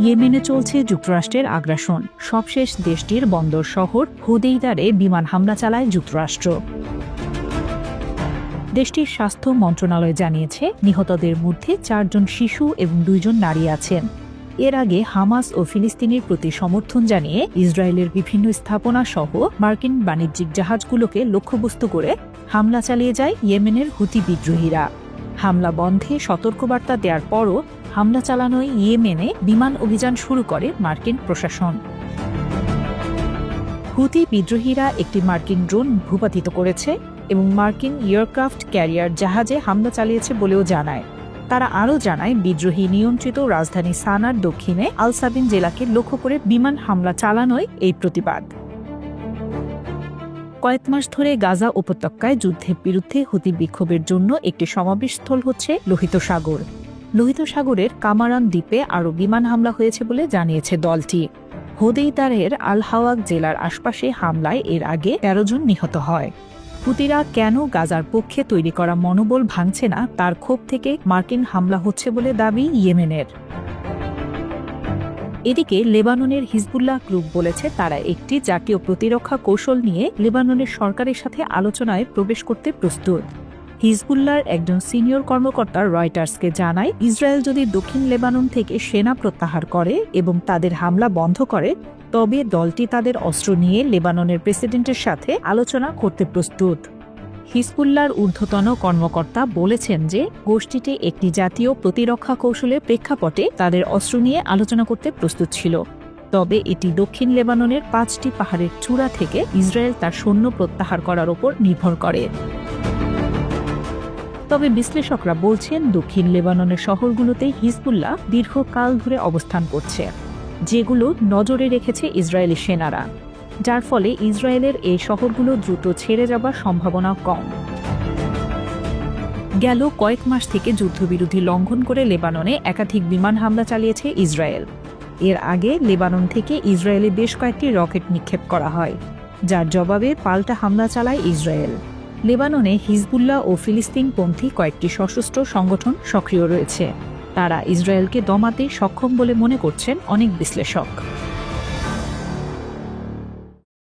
ইয়েমেনে চলছে যুক্তরাষ্ট্রের আগ্রাসন। সবশেষ দেশটির বন্দর শহর হুদেইদারে বিমান হামলা চালায় যুক্তরাষ্ট্র। দেশটির স্বাস্থ্য মন্ত্রণালয় জানিয়েছে, নিহতদের মধ্যে চারজন শিশু এবং দুইজন নারী আছেন। এর আগে হামাস ও ফিলিস্তিনের প্রতি সমর্থন জানিয়ে ইসরায়েলের বিভিন্ন স্থাপনা সহ মার্কিন বাণিজ্যিক জাহাজগুলোকে লক্ষ্যবস্তু করে হামলা চালিয়ে যায় ইয়েমেনের হুতি বিদ্রোহীরা। হামলা বন্ধে সতর্কবার্তা দেওয়ার পরও হামলা চালানোয় ইয়েমেনে বিমান অভিযান শুরু করে মার্কিন প্রশাসন। হুতি বিদ্রোহীরা একটি মার্কিন ড্রোন ভূপাতিত করেছে এবং মার্কিন এয়ারক্রাফট ক্যারিয়ার জাহাজে হামলা চালিয়েছে বলেও জানায়। তারা আরও জানায়, বিদ্রোহী নিয়ন্ত্রিত রাজধানী সানার দক্ষিণে আলসাবিন জেলাকে লক্ষ্য করে বিমান হামলা চালানোয় এই প্রতিবাদ। কয়েক মাস ধরে গাজা উপত্যকায় যুদ্ধের বিরুদ্ধে হুতি বিক্ষোভের জন্য একটি সমাবেশস্থল হচ্ছে লোহিত সাগর। লোহিত সাগরের কামারান দ্বীপে আরও বিমান হামলা হয়েছে বলে জানিয়েছে দলটি। হোদেইদারের আল হাওয়াক জেলার আশপাশে হামলায় এর আগে তেরো জন নিহত হয়। হুতিরা কেন গাজার পক্ষে তৈরি করা মনোবল ভাঙছে না, তার ক্ষোভ থেকে মার্কিন হামলা হচ্ছে বলে দাবি ইয়েমেনের। এদিকে লেবাননের হিজবুল্লাহ গ্রুপ বলেছে তারা একটি জাতীয় প্রতিরক্ষা কৌশল নিয়ে লেবাননের সরকারের সাথে আলোচনায় প্রবেশ করতে প্রস্তুত। হিজবুল্লাহর একজন সিনিয়র কর্মকর্তা রয়টার্সকে জানায়, ইসরায়েল যদি দক্ষিণ লেবানন থেকে সেনা প্রত্যাহার করে এবং তাদের হামলা বন্ধ করে, তবে দলটি তাদের অস্ত্র নিয়ে লেবাননের প্রেসিডেন্টের সাথে আলোচনা করতে প্রস্তুত। হিজবুল্লাহর ঊর্ধ্বতন কর্মকর্তা বলেছেন যে, গোষ্ঠীটি একটি জাতীয় প্রতিরক্ষা কৌশলের প্রেক্ষাপটে তাদের অস্ত্র নিয়ে আলোচনা করতে প্রস্তুত ছিল। তবে এটি দক্ষিণ লেবাননের পাঁচটি পাহাড়ের চূড়া থেকে ইসরায়েল তার সৈন্য প্রত্যাহার করার ওপর নির্ভর করে। তবে বিশ্লেষকরা বলছেন, দক্ষিণ লেবাননের শহরগুলোতে হিজবুল্লাহ দীর্ঘকাল ধরে অবস্থান করছে, যেগুলো নজরে রেখেছে ইসরায়েলি সেনারা, যার ফলে ইসরায়েলের এই শহরগুলো দ্রুত ছেড়ে যাবার সম্ভাবনা কম। গেল কয়েক মাস থেকে যুদ্ধবিরোধী লঙ্ঘন করে লেবাননে একাধিক বিমান হামলা চালিয়েছে ইসরায়েল। এর আগে লেবানন থেকে ইসরায়েলে বেশ কয়েকটি রকেট নিক্ষেপ করা হয়, যার জবাবে পাল্টা হামলা চালায় ইসরায়েল। লেবাননে হিজবুল্লাহ ও ফিলিস্তিনপন্থী কয়েকটি সশস্ত্র সংগঠন সক্রিয় রয়েছে। তারা ইসরায়েলকে দমাতে সক্ষম বলে মনে করছেন অনেক বিশ্লেষক।